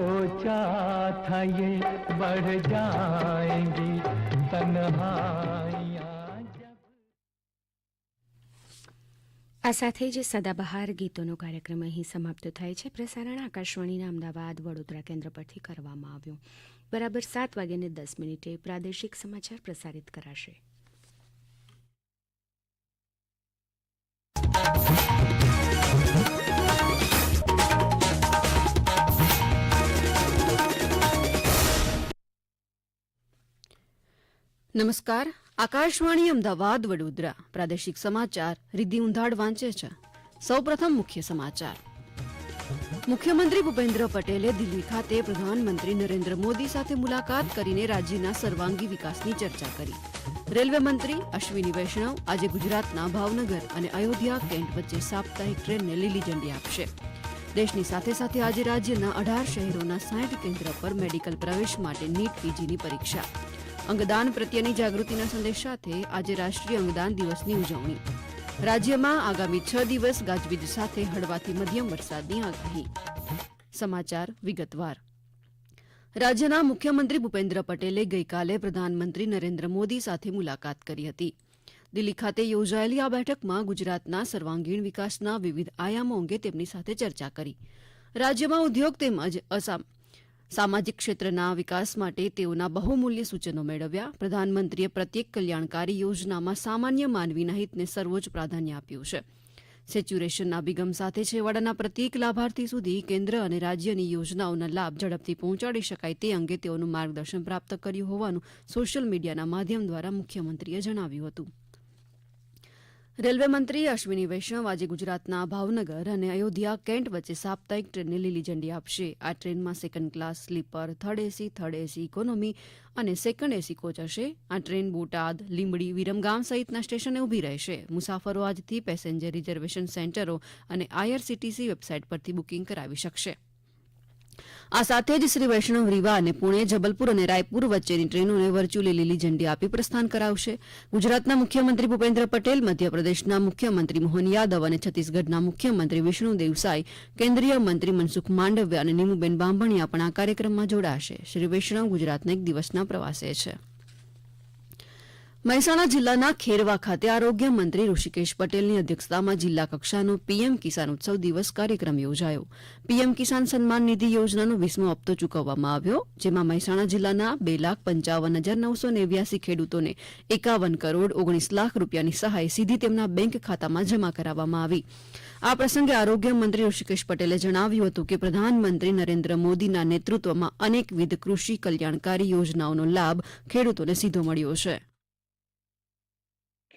सोचा था ये बढ़ जाएंगी तन्हाइयाँ जब આ સાથે જ સદાબહાર ગીતોનો કાર્યક્રમ અહીં સમાપ્ત થાય છે પ્રસારણ આકાશવાણીના અમદાવાદ વડોદરા કેન્દ્ર પરથી કરવામાં આવ્યું બરાબર સાત વાગ્યાને દસ મિનિટે પ્રાદેશિક સમાચાર પ્રસારિત કરાશે નમસ્કાર. આકાશવાણી અમદાવાદ, વડોદરા. પ્રાદેશિક સમાચાર રિદ્ધિ ઉંધાડ વાંચે છે. સૌપ્રથમ મુખ્ય સમાચાર. મુખ્યમંત્રી ભૂપેન્દ્ર પટેલે દિલ્હી ખાતે પ્રધાનમંત્રી નરેન્દ્ર મોદી સાથે મુલાકાત કરીને રાજ્યના સર્વાંગી વિકાસની ચર્ચા કરી. રેલવે મંત્રી અશ્વિની વૈષ્ણવ આજે ગુજરાતના ભાવનગર અને અયોધ્યા કેન્ટ વચ્ચે સાપ્તાહિક ટ્રેનને લીલી ઝંડી આપશે. દેશની સાથે સાથે આજે રાજ્યના અઢાર શહેરોના સાઠ કેન્દ્ર પર મેડિકલ પ્રવેશ માટે નીટ પીજીની પરીક્ષા. અંગદાન પ્રત્યેની જાગૃતિના સંદેશ સાથે આજે રાષ્ટ્રીય અંગદાન દિવસની ઉજવણી. રાજ્યમાં આગામી છ દિવસ ગાજવીજ સાથે હળવાથી મધ્યમ વરસાદની આગાહી. સમાચાર વિગતવાર. રાજ્યના મુખ્યમંત્રી ભૂપેન્દ્ર પટેલે ગઈકાલે પ્રધાનમંત્રી નરેન્દ્ર મોદી સાથે મુલાકાત કરી હતી. દિલ્હી ખાતે યોજાયેલી આ બેઠકમાં ગુજરાતના સર્વાંગીણ વિકાસના વિવિધ આયામો અંગે તેમની સાથે ચર્ચા કરી. રાજ્યમાં ઉદ્યોગ તેમજ અસામ સામાજિક ક્ષેત્રના વિકાસ માટે તેઓના બહુમૂલ્ય સૂચનો મેળવ્યા. પ્રધાનમંત્રીએ પ્રત્યેક કલ્યાણકારી યોજનામાં સામાન્ય માનવીના હિતને સર્વોચ્ચ પ્રાધાન્ય આપ્યું છે. સેચ્યુરેશનના અભિગમ સાથે છેવાડાના પ્રત્યેક લાભાર્થી સુધી કેન્દ્ર અને રાજ્યની યોજનાઓના લાભ ઝડપથી પહોંચાડી શકાય તે અંગે તેઓનું માર્ગદર્શન પ્રાપ્ત કર્યું હોવાનું સોશિયલ મીડિયાના માધ્યમ દ્વારા મુખ્યમંત્રીએ જણાવ્યું હતું. રેલવે મંત્રી અશ્વિની વૈષ્ણવ આજે ગુજરાતના ભાવનગર અને અયોધ્યા કેન્ટ વચ્ચે સાપ્તાહિક ટ્રેનને લીલી ઝંડી આપશે. આ ટ્રેનમાં second class sleeper third AC third AC economy અને સેકન્ડ એસી કોચ હશે. આ ટ્રેન બોટાદ, લીંબડી, વિરમગામ સહિતના સ્ટેશને ઊભી રહેશે. મુસાફરો આજથી પેસેન્જર રિઝર્વેશન સેન્ટરો અને આઈઆરસીટીસી વેબસાઇટ પરથી બુકિંગ કરાવી શકશે. આ સાથે જ શ્રી વૈષ્ણવ રીવા અને પુણે, જબલપુર અને રાયપુર વચ્ચેની ટ્રેનોને વર્ચ્યુઅલી લીલી ઝંડી આપી પ્રસ્થાન કરાવશે. ગુજરાતના મુખ્યમંત્રી ભૂપેન્દ્ર પટેલ, મધ્યપ્રદેશના મુખ્યમંત્રી મોહન યાદવ અને છત્તીસગઢના મુખ્યમંત્રી વિષ્ણુ દેવસાઈ કેન્દ્રીય મંત્રી મનસુખ માંડવ્ય અને નીમુબેન બાંભણિયા પણ આ કાર્યક્રમમાં જોડાશે. શ્રી વૈષ્ણવ ગુજરાતના એક દિવસના પ્રવાસે છે. મહેસાણા જિલ્લાના ખેરવા ખાતે આરોગ્ય મંત્રી ઋષિકેશ પટેલની અધ્યક્ષતામાં જિલ્લા કક્ષાનો પીએમ કિસાન ઉત્સવ દિવસ કાર્યક્રમ યોજાયો. પીએમ કિસાન સન્માન નિધિ યોજનાનો વીસમો હપ્તો ચૂકવવામાં આવ્યો, જેમાં મહેસાણા જિલ્લાના બે લાખ પંચાવન હજાર નવસો નેવ્યાસી ખેડૂતોને એકાવન કરોડ ઓગણીસ લાખ રૂપિયાની સહાય સીધી તેમના બેંક ખાતામાં જમા કરાવવામાં આવી. આ પ્રસંગે આરોગ્ય મંત્રી ઋષિકેશ પટેલે જણાવ્યું હતું કે પ્રધાનમંત્રી નરેન્દ્ર મોદીના નેતૃત્વમાં અનેકવિધ કૃષિ કલ્યાણકારી યોજનાઓનો લાભ ખેડૂતોને સીધો મળ્યો છે.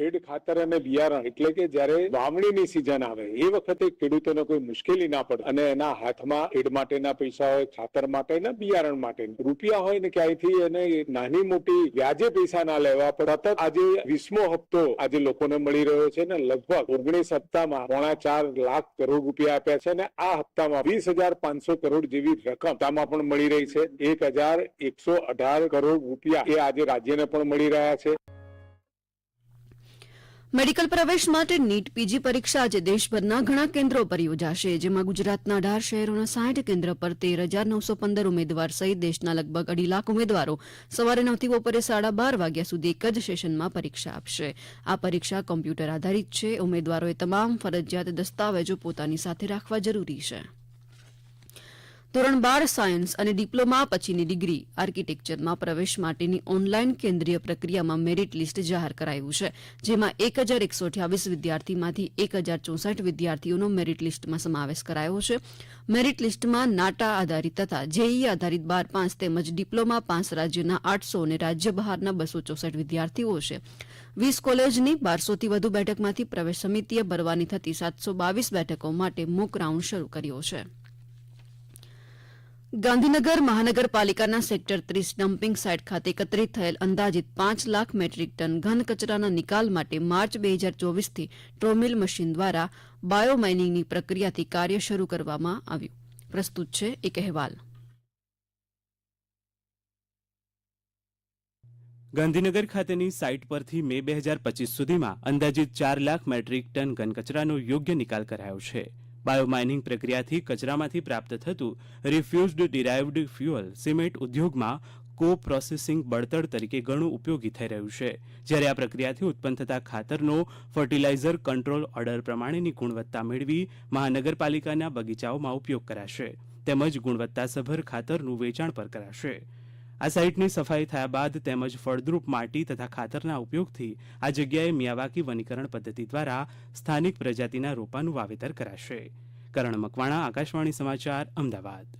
ખેડ ખાતર અને બિયારણ એટલે કે જ્યારે વાવણીની સિઝન આવે, એ વખતે ખેડૂતોને કોઈ મુશ્કેલી ના પડે અને એના હાથમાં ખેડ માટેના પૈસા હોય, ખાતર માટેના, બિયારણ માટે રૂપિયા હોય ને ક્યાંયથી એને નાની મોટી વ્યાજે પૈસા ના લેવા સતત આજે વીસમો હપ્તો આજે લોકોને મળી રહ્યો છે ને લગભગ ઓગણીસ હપ્તામાં પોણા ચાર લાખ કરોડ રૂપિયા આપ્યા છે ને આ હપ્તામાં વીસ હજાર પાંચસો કરોડ જેવી રકમ હપ્તામાં પણ મળી રહી છે. એક હજાર એકસો અઢાર કરોડ રૂપિયા એ આજે રાજ્યને પણ મળી રહ્યા છે. મેડિકલ પ્રવેશ માટે નીટ પીજી પરીક્ષા આજે દેશભરના ઘણા કેન્દ્રો પર યોજાશે, જેમાં ગુજરાતના અઢાર શહેરોના સાઠ કેન્દ્ર પર તેર હજાર નવસો પંદર ઉમેદવાર સહિત દેશના લગભગ અઢી લાખ ઉમેદવારો સવારે નવથી બપોરે સાડા બાર વાગ્યા સુધી એક જ સેશનમાં પરીક્ષા આપશે. આ પરીક્ષા કોમ્પ્યુટર આધારિત છે. ઉમેદવારોએ તમામ ફરજિયાત દસ્તાવેજો પોતાની સાથે રાખવા જરૂરી છે. ધોરણ બાર સાયન્સ અને ડિપ્લોમા પછીની ડિગ્રી આર્કિટેક્ચરમાં પ્રવેશ માટેની ઓનલાઈન કેન્દ્રીય પ્રક્રિયામાં મેરિટ લિસ્ટ જાહેર કરાયું છે, જેમાં એક હજાર એકસો અઠ્યાવીસ વિદ્યાર્થીમાંથી એક હજાર ચોસઠ વિદ્યાર્થીઓનો મેરિટ લિસ્ટમાં સમાવેશ કરાયો છે. મેરિટ લિસ્ટમાં નાટા આધારિત તથા જેઈ આધારિત બાર પાંચ તેમજ ડિપ્લોમા પાંચ રાજ્યના આઠસો અને રાજ્ય બહારના બસો ચોસઠ વિદ્યાર્થીઓ છે. વીસ કોલેજની બારસોથી વધુ બેઠકમાંથી પ્રવેશ સમિતિએ ભરવાની થતી સાતસો બાવીસ બેઠકો માટે મોક રાઉન્ડ શરૂ કર્યો છે. ગાંધીનગર મહાનગરપાલિકાના સેક્ટર ત્રીસ ડમ્પિંગ સાઇટ ખાતે એકત્રિત થયેલ અંદાજિત પાંચ લાખ મેટ્રિક ટન ઘન કચરાના નિકાલ માટે માર્ચ બે હજાર ચોવીસથી ટ્રોમિલ મશીન દ્વારા બાયોમાઇનિંગની પ્રક્રિયાથી કાર્ય શરૂ કરવામાં આવ્યું. પ્રસ્તુત છે એક અહેવાલ. ગાંધીનગર ખાતેની સાઇટ પરથી મે બે હજાર પચીસ સુધીમાં અંદાજિત ચાર લાખ મેટ્રિક ટન ઘન કચરાનો યોગ્ય નિકાલ કરાયો છે. બાયોમાઇનિંગ પ્રક્રિયાથી કચરામાંથી પ્રાપ્ત થતું રિફ્યુઝડ ડિરાઇવડ ફ્યુઅલ સિમેન્ટ ઉદ્યોગમાં કો પ્રોસેસિંગ બળતણ તરીકે ઘણું ઉપયોગી થઈ રહ્યું છે. જ્યારે આ પ્રક્રિયાથી ઉત્પન્ન થતા ખાતરનો ફર્ટિલાઇઝર કંટ્રોલ ઓર્ડર પ્રમાણેની ગુણવત્તા મેળવી મહાનગરપાલિકાના બગીચાઓમાં ઉપયોગ કરાશે. તેમજ ગુણવત્તાસભર ખાતરનું વેચાણ પર કરાશે. આ સાઇટની સફાઈ થયા બાદ તેમજ ફળદ્રુપ માટી તથા ખાતરના ઉપયોગથી આ જગ્યાએ મિયાવાકી વનીકરણ પદ્ધતિ દ્વારા સ્થાનિક પ્રજાતિના રોપાનું વાવેતર કરાશે. કરણ મકવાણા, આકાશવાણી સમાચાર, અમદાવાદ.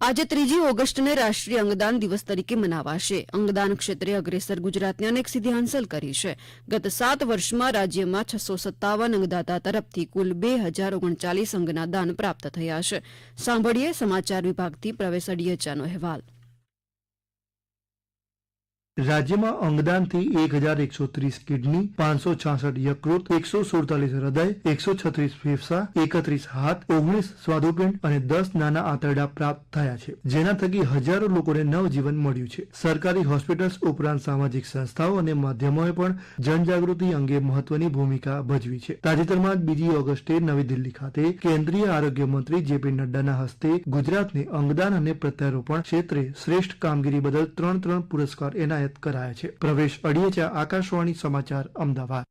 આજે ત્રીજી ઓગસ્ટને રાષ્ટ્રીય અંગદાન દિવસ તરીકે મનાવાશે. અંગદાન ક્ષેત્રે અગ્રેસર ગુજરાતને અનેક સિદ્ધિ હાંસલ કરી છે. ગત સાત વર્ષમાં રાજ્યમાં છસો સત્તાવન અંગદાતા તરફથી કુલ બે હજાર ઓગણચાલીસ અંગના દાન પ્રાપ્ત થયા છે. સાંભળીએ સમાચાર વિભાગથી પ્રવેશ અડિયચાનો અહેવાલ. રાજ્યમાં અંગદાનથી એક હજાર એકસો ત્રીસ કિડની, પાંચસો છાસઠ યકૃત, એકસો સુડતાલીસ હૃદય, એકસો છત્રીસ ફેફસા, એકત્રીસ હાથ, ઓગણીસ સ્વાદુપિંડ અને દસ નાના આંતરડા પ્રાપ્ત થયા છે. જેના થકી હજારો લોકોને નવજીવન મળ્યું છે. સરકારી હોસ્પિટલ્સ ઉપરાંત સામાજિક સંસ્થાઓ અને માધ્યમોએ પણ જનજાગૃતિ અંગે મહત્વની ભૂમિકા ભજવી છે. તાજેતરમાં જ બીજી ઓગસ્ટે નવી દિલ્હી ખાતે કેન્દ્રીય આરોગ્ય મંત્રી જેપી નડ્ડાના હસ્તે ગુજરાતને અંગદાન અને પ્રત્યારોપણ ક્ષેત્રે શ્રેષ્ઠ કામગીરી બદલ ત્રણ ત્રણ પુરસ્કાર એનાયત કરાયા છે. પ્રવેશ અડિયેચા આકાશવાણી સમાચાર, અમદાવાદ.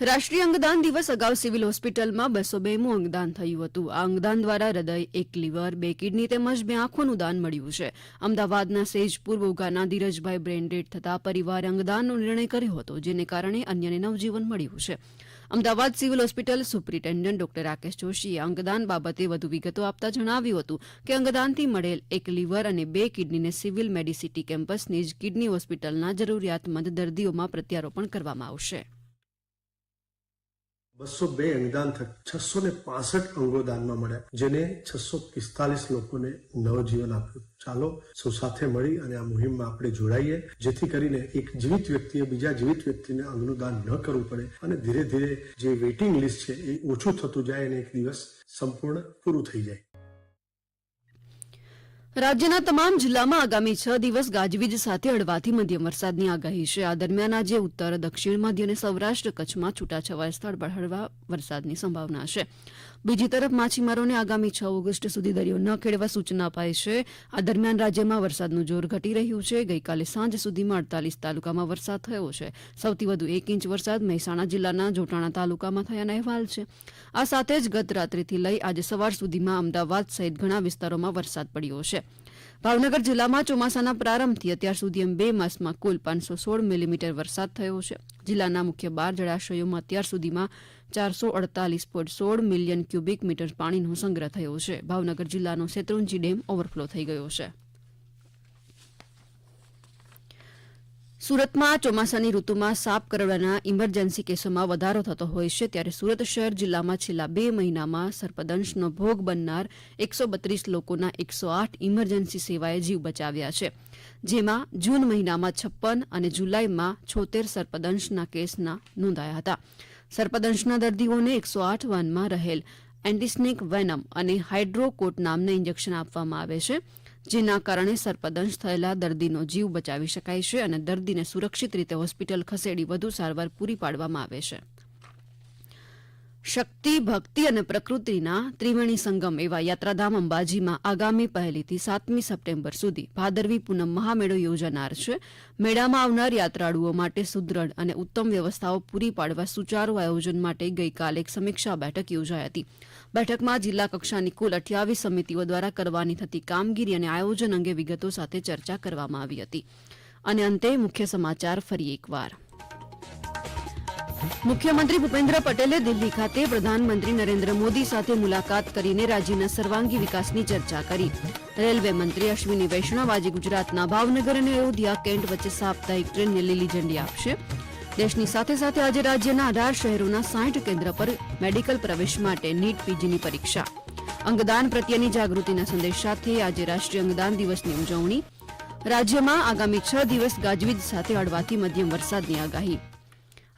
રાષ્ટ્રીય અંગદાન દિવસ અગાઉ સિવિલ હોસ્પિટલમાં બસો બેમું અંગદાન થયું હતું. આ અંગદાન દ્વારા હૃદય, એક લીવર, બે કિડની તેમજ બે આંખોનું દાન મળ્યું છે. અમદાવાદના સેજપુર બોગાના ધીરજભાઈ બ્રેન ડેડ થતા પરિવારે અંગદાનનો નિર્ણય કર્યો હતો, જેને કારણે અન્યને નવજીવન મળ્યું છે. Ahmedabad civil hospital superintendent doctor Rakesh જોશીએ અંગદાન બાબતે વધુ વિગતો આપતા જણાવ્યું હતું કે અંગદાનથી મળેલ એક લીવર અને બે કિડનીને સિવિલ મેડિસિટી કેમ્પસની જ કિડની હોસ્પિટલના જરૂરિયાતમંદ દર્દીઓમાં પ્રત્યારોપણ કરવામાં આવશે. બસો બે અંગદાન થક, છસો ને પાસઠ અંગો દાનમાં મળ્યા, જેને છસો પિસ્તાલીસ લોકોને નવજીવન આપ્યું. ચાલો, સૌ સાથે મળી અને આ મુહિમમાં આપણે જોડાઈએ, જેથી કરીને એક જીવિત વ્યક્તિએ બીજા જીવિત વ્યક્તિને અંગનું દાન ન કરવું પડે અને ધીરે ધીરે જે વેઇટિંગ લિસ્ટ છે એ ઓછું થતું જાય અને એક દિવસ સંપૂર્ણ પૂરું થઈ જાય. રાજ્યના તમામ જિલ્લામાં આગામી છ દિવસ ગાજવીજ સાથે હળવાથી મધ્યમ વરસાદની આગાહી છે. આ દરમિયાન આજે ઉત્તર, દક્ષિણ, મધ્ય અને સૌરાષ્ટ્ર કચ્છમાં છૂટાછવાયા સ્થળ પર હળવા વરસાદની સંભાવના છે. બીજી તરફ માછીમારોને આગામી છ ઓગસ્ટ સુધી દરિયો ન ખેડવા સૂચના અપાઈ છે. આ દરમિયાન રાજ્યમાં વરસાદનું જોર ઘટી રહ્યું છે. ગઈકાલે સાંજ સુધીમાં અડતાલીસ તાલુકામાં વરસાદ થયો છે. સૌથી વધુ એક ઇંચ વરસાદ મહેસાણા જિલ્લાના જોટાણા તાલુકામાં થયાના અહેવાલ છે. આ સાથે જ ગત રાત્રિથી લઈ આજે સવાર સુધીમાં અમદાવાદ સહિત ઘણા વિસ્તારોમાં વરસાદ પડ્યો છે. ભાવનગર જિલ્લામાં ચોમાસાના પ્રારંભથી અત્યાર સુધી એમ બે માસમાં કુલ પાંચસો સોળ મિલીમીટર વરસાદ થયો છે. જિલ્લાના મુખ્ય બાર જળાશયોમાં અત્યાર સુધીમાં ચારસો અડતાલીસ પોઈન્ટ સોળ મિલિયન ક્યુબિક મીટર પાણીનો સંગ્રહ થયો છે. ભાવનગર જિલ્લાનો શેત્રુંજી ડેમ ઓવરફ્લો થઈ ગયો છે. સુરતમાં ચોમાસાની ઋતુમાં સાપ કરડવાના ઇમરજન્સી કેસોમાં વધારો થતો હોય છે. ત્યારે સુરત શહેર જિલ્લામાં છેલ્લા બે મહિનામાં સર્પદંશનો ભોગ બનનાર એકસો બત્રીસ લોકોના એકસો આઠ ઇમરજન્સી સેવાએ જીવ બચાવ્યા છે. જેમાં જૂન મહિનામાં છપ્પન અને જુલાઈમાં છોતેર સર્પદંશના કેસના નોંધાયા હતા. સર્પદંશના દર્દીઓને એકસો આઠ વાનમાં રહેલ એન્ટીસ્નેક વેનમ અને હાઇડ્રોકોટ નામના ઇન્જેક્શન આપવામાં આવે છે, જેના કારણે સર્પદંશ થયેલા દર્દીનો જીવ બચાવી શકાય છે અને દર્દીને સુરક્ષિત રીતે હોસ્પિટલ ખસેડી વધુ સારવાર પૂરી પાડવામાં આવે છે. શક્તિ, ભક્તિ અને પ્રકૃતિના ત્રિવેણી સંગમ એવા યાત્રાધામ અંબાજીમાં આગામી પહેલીથી સાતમી સપ્ટેમ્બર સુધી ભાદરવી પૂનમ મહામેળો યોજાનાર છે. મેળામાં આવનાર યાત્રાળુઓ માટે સુદ્રઢ અને ઉત્તમ વ્યવસ્થાઓ પૂરી પાડવા સુચારુ આયોજન માટે ગઈકાલે એક સમીક્ષા બેઠક યોજાઈ હતી. બેઠકમાં જિલ્લા કક્ષાની કુલ અઠ્યાવીસ સમિતિઓ દ્વારા કરવાની થતી કામગીરી અને આયોજન અંગે વિગતો સાથે ચર્ચા કરવામાં આવી હતી. અને અંતે મુખ્ય સમાચાર ફરી એકવાર. મુખ્યમંત્રી ભૂપેન્દ્ર પટેલે દિલ્હી ખાતે પ્રધાનમંત્રી નરેન્દ્ર મોદી સાથે મુલાકાત કરીને રાજ્યના સર્વાંગી વિકાસની ચર્ચા કરી. રેલવે મંત્રી અશ્વિની વૈષ્ણવ આજે ગુજરાતના ભાવનગર અને અયોધ્યા કેન્ટ વચ્ચે સાપ્તાહિક ટ્રેનને લીલી ઝંડી આપશે. દેશની સાથે સાથે આજે રાજ્યના અઢાર શહેરોના સાઠ કેન્દ્ર પર મેડિકલ પ્રવેશ માટે નીટ પીજીની પરીક્ષા. અંગદાન પ્રત્યેની જાગૃતિના સંદેશ સાથે આજે રાષ્ટ્રીય અંગદાન દિવસની ઉજવણી. રાજ્યમાં આગામી છ દિવસ ગાજવીજ સાથે હળવાથી મધ્યમ વરસાદની આગાહી.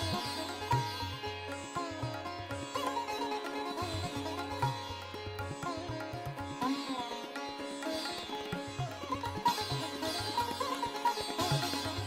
Oh,